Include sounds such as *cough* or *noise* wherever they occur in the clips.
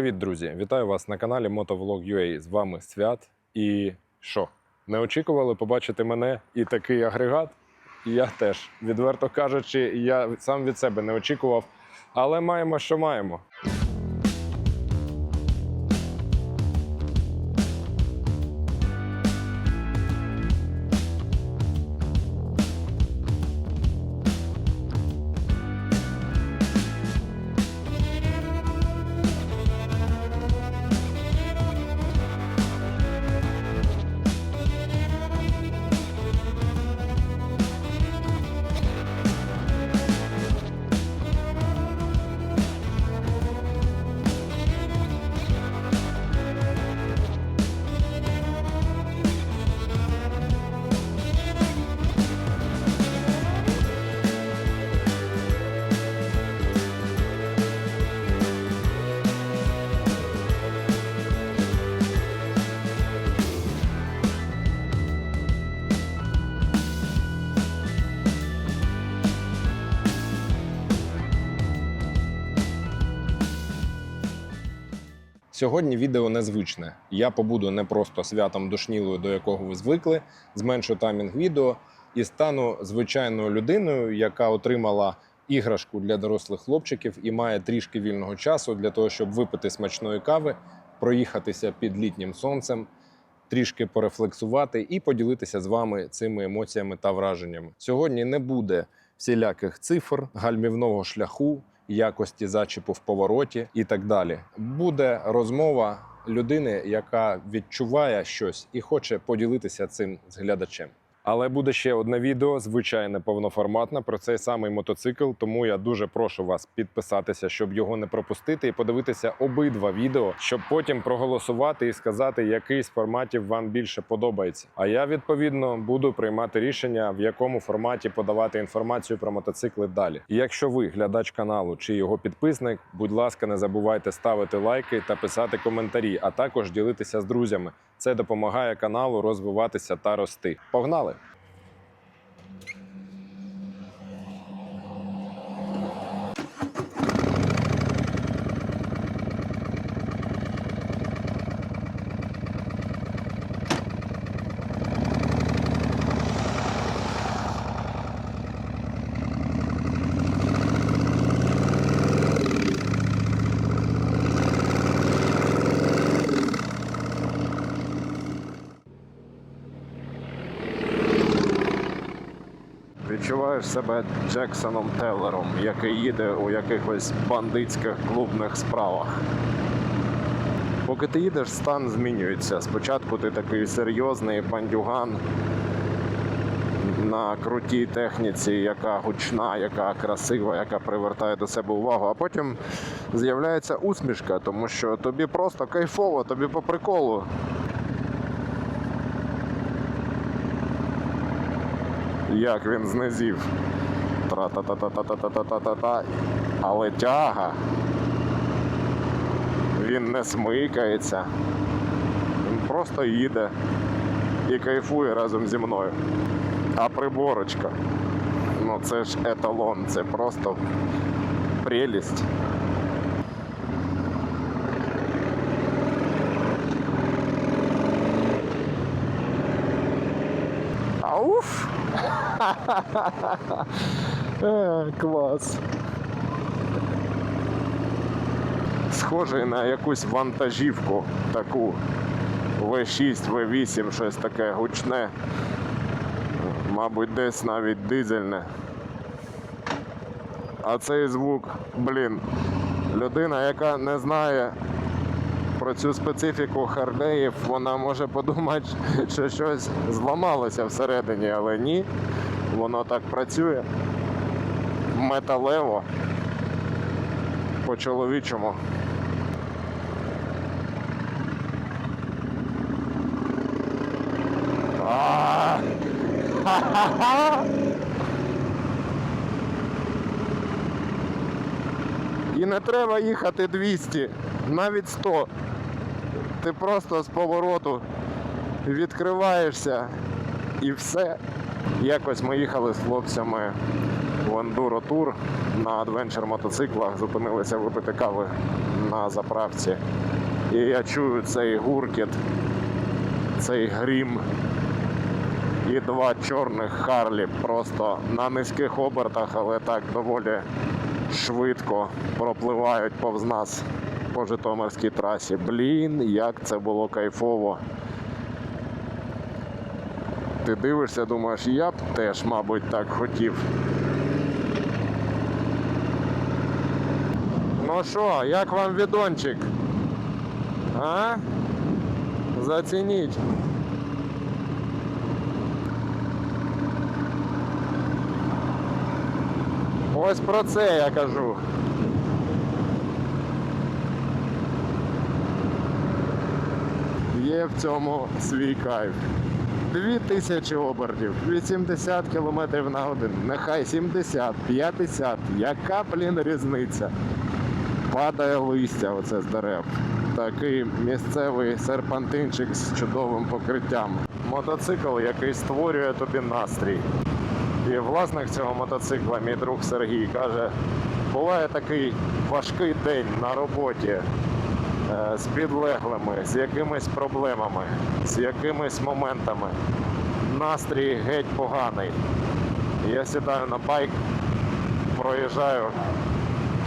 Привіт, друзі! Вітаю вас на каналі Motovlog.ua. З вами Свят. І що? Не очікували побачити мене і такий агрегат? Я теж, відверто кажучи, я сам від себе не очікував. Але маємо, що маємо. Сьогодні відео незвичне. Я побуду не просто святом душнілою, до якого ви звикли, зменшу таймінг відео і стану звичайною людиною, яка отримала іграшку для дорослих хлопчиків і має трішки вільного часу для того, щоб випити смачної кави, проїхатися під літнім сонцем, трішки порефлексувати і поділитися з вами цими емоціями та враженнями. Сьогодні не буде всіляких цифр, гальмівного шляху, якості зачіпу в повороті і так далі. Буде розмова людини, яка відчуває щось і хоче поділитися цим з глядачем. Але буде ще одне відео, звичайне повноформатне про цей самий мотоцикл. Тому я дуже прошу вас підписатися, щоб його не пропустити, і подивитися обидва відео, щоб потім проголосувати і сказати, який з форматів вам більше подобається. А я відповідно буду приймати рішення, в якому форматі подавати інформацію про мотоцикли далі. І якщо ви глядач каналу чи його підписник, будь ласка, не забувайте ставити лайки та писати коментарі, а також ділитися з друзями. Це допомагає каналу розвиватися та рости. Погнали! Відчуваєш себе Джексоном Теллером, який їде у якихось бандитських клубних справах. Поки ти їдеш, стан змінюється. Спочатку ти такий серйозний бандюган на крутій техніці, яка гучна, яка красива, яка привертає до себе увагу. А потім з'являється усмішка, тому що тобі просто кайфово, тобі по приколу. Як він знизів. Тра-та-та-та-та-та-та-та-та-та. Але тяга. Він не смикається. Він просто їде і кайфує разом зі мною. А приборочка. Ну це ж еталон, це просто прелість. Ауф! Е, Клас. Схожий на якусь вантажівку таку В6, В8, щось таке гучне. Мабуть, десь навіть дизельне. А цей звук, блін, людина, яка не знає про цю специфіку харлеїв, вона може подумати, що щось зламалося всередині, але ні, воно так працює. Металево. По-чоловічому. А! Ха-ха-ха! І не треба їхати 200, навіть 100. Ти просто з повороту відкриваєшся і все. Якось ми їхали з хлопцями в Enduro Tour на адвенчер мотоциклах зупинилися випити кави на заправці. І я чую цей гуркіт, цей грім і два чорних Харлі просто на низьких обертах, але так доволі швидко пропливають повз нас по Житомирській трасі. Блін, як це було кайфово. Ти дивишся, думаєш, я б теж, мабуть, так хотів. Ну що, як вам відончик? А? Зацініть. Ось про це я кажу. Є в цьому свій кайф. 2000 обертів, 80 км на годину, нехай 70, 50, яка, блін, різниця? Падає листя оце з дерев. Такий місцевий серпантинчик з чудовим покриттям. Мотоцикл, який створює тобі настрій. І власник цього мотоцикла, мій друг Сергій, каже: буває такий важкий день на роботі з підлеглими, з якимись проблемами, з якимись моментами. Настрій геть поганий. Я сідаю на байк, проїжджаю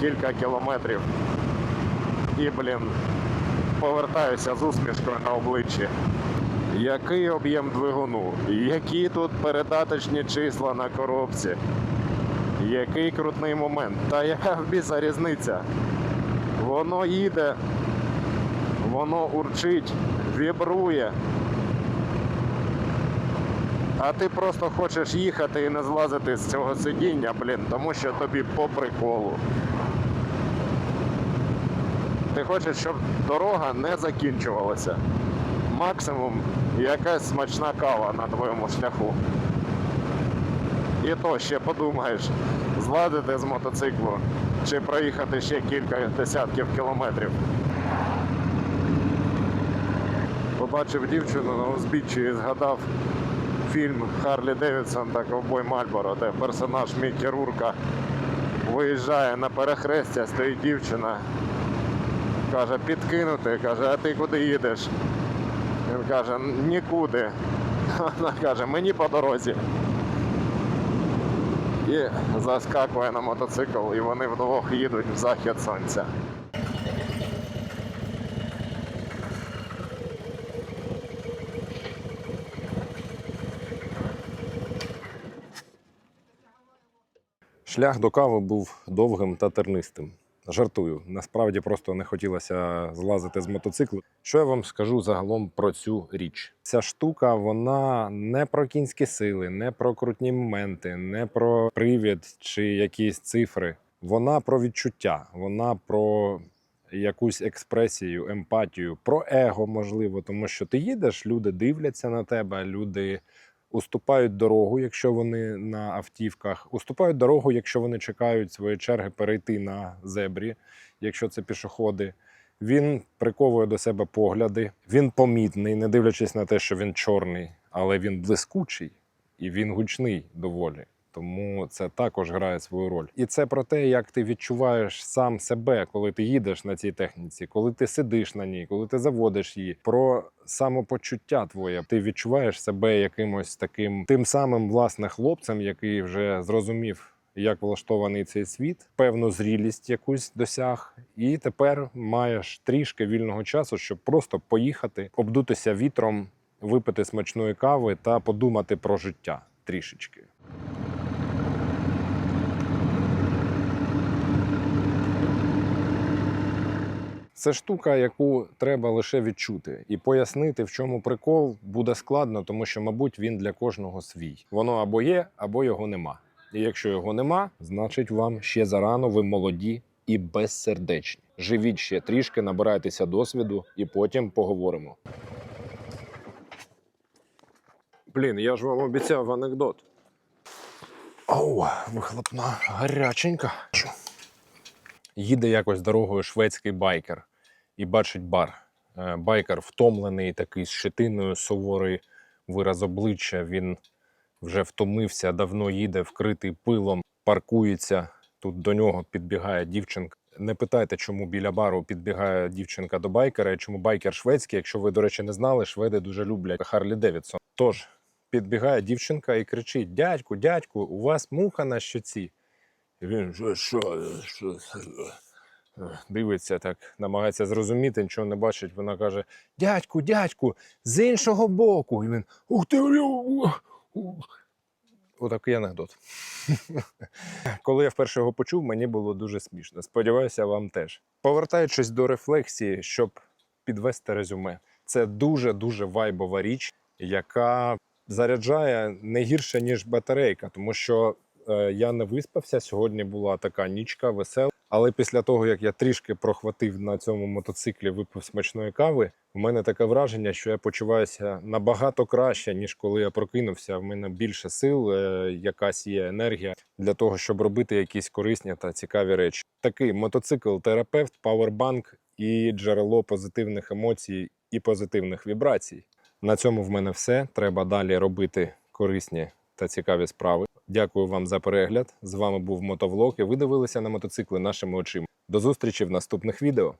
кілька кілометрів і, блін, повертаюся з усмішкою на обличчі. Який об'єм двигуну? Які тут передаточні числа на коробці? Який крутний момент? Та яка в біса різниця? Воно їде, воно урчить, вібрує. А ти просто хочеш їхати і не злазити з цього сидіння, блін, тому що тобі по приколу. Ти хочеш, щоб дорога не закінчувалася. Максимум якась смачна кава на твоєму шляху. І то ще подумаєш, зладити з мотоциклу чи проїхати ще кілька десятків кілометрів. Побачив дівчину на узбіччі і згадав фільм Харлі Девідсон та Ковбой Мальборо, де персонаж Мікі Рурка виїжджає на перехрестя, стоїть дівчина, каже, підкинути, каже, а ти куди їдеш? Він каже, нікуди. *laughs* Вона каже, мені по дорозі. І заскакує на мотоцикл, і вони вдвох їдуть в захід сонця. Шлях до кави був довгим та тернистим. Жартую, насправді просто не хотілося злазити з мотоциклу. Що я вам скажу загалом про цю річ? Ця штука вона не про кінські сили, не про крутні моменти, не про привід чи якісь цифри. Вона про відчуття, вона про якусь експресію, емпатію, про его, можливо, тому що ти їдеш, люди дивляться на тебе, люди уступають дорогу, якщо вони на автівках, уступають дорогу, якщо вони чекають своєї черги перейти на зебрі, якщо це пішоходи. Він приковує до себе погляди, він помітний, не дивлячись на те, що він чорний, але він блискучий і він гучний доволі. Тому це також грає свою роль. І це про те, як ти відчуваєш сам себе, коли ти їдеш на цій техніці, коли ти сидиш на ній, коли ти заводиш її. Про самопочуття твоє. Ти відчуваєш себе якимось таким тим самим власне хлопцем, який вже зрозумів, як влаштований цей світ, певну зрілість якусь досяг, і тепер маєш трішки вільного часу, щоб просто поїхати, обдутися вітром, випити смачної кави та подумати про життя трішечки. Це штука, яку треба лише відчути, і пояснити, в чому прикол, буде складно, тому що, мабуть, він для кожного свій. Воно або є, або його нема. І якщо його нема, значить вам ще зарано, ви молоді і безсердечні. Живіть ще трішки, набирайтеся досвіду, і потім поговоримо. Блін, я ж вам обіцяв анекдот. Оу, вихлопна гаряченька. Їде якось дорогою шведський байкер і бачить бар. Е, Байкер втомлений, такий з щетиною, суворий вираз обличчя. Він вже втомився, давно їде, вкритий пилом. паркується. Тут до нього підбігає дівчинка. Не питайте, чому біля бару підбігає дівчинка до байкера, і чому байкер шведський. Якщо ви, до речі, не знали, шведи дуже люблять Харлі Девідсон. Тож підбігає дівчинка і кричить: Дядьку, дядьку, у вас муха на щоці. І він що, що, що, дивиться так, намагається зрозуміти, нічого не бачить. Вона каже: Дядьку, дядьку, з іншого боку. І він ух ти. Отакий анекдот. *laughs* Коли я вперше його почув, мені було дуже смішно. Сподіваюся, вам теж. Повертаючись до рефлексії, щоб підвести резюме, це дуже дуже вайбова річ, яка заряджає не гірше ніж батарейка, тому що е, я не виспався. Сьогодні була така нічка весела. Але після того, як я трішки прохватив на цьому мотоциклі, випив смачної кави, у мене таке враження, що я почуваюся набагато краще, ніж коли я прокинувся. В мене більше сил, е, якась є енергія для того, щоб робити якісь корисні та цікаві речі. Такий мотоцикл, терапевт, павербанк і джерело позитивних емоцій і позитивних вібрацій. На цьому в мене все. Треба далі робити корисні та цікаві справи. Дякую вам за перегляд. З вами був Мотовлог. І ви дивилися на мотоцикли нашими очима. До зустрічі в наступних відео.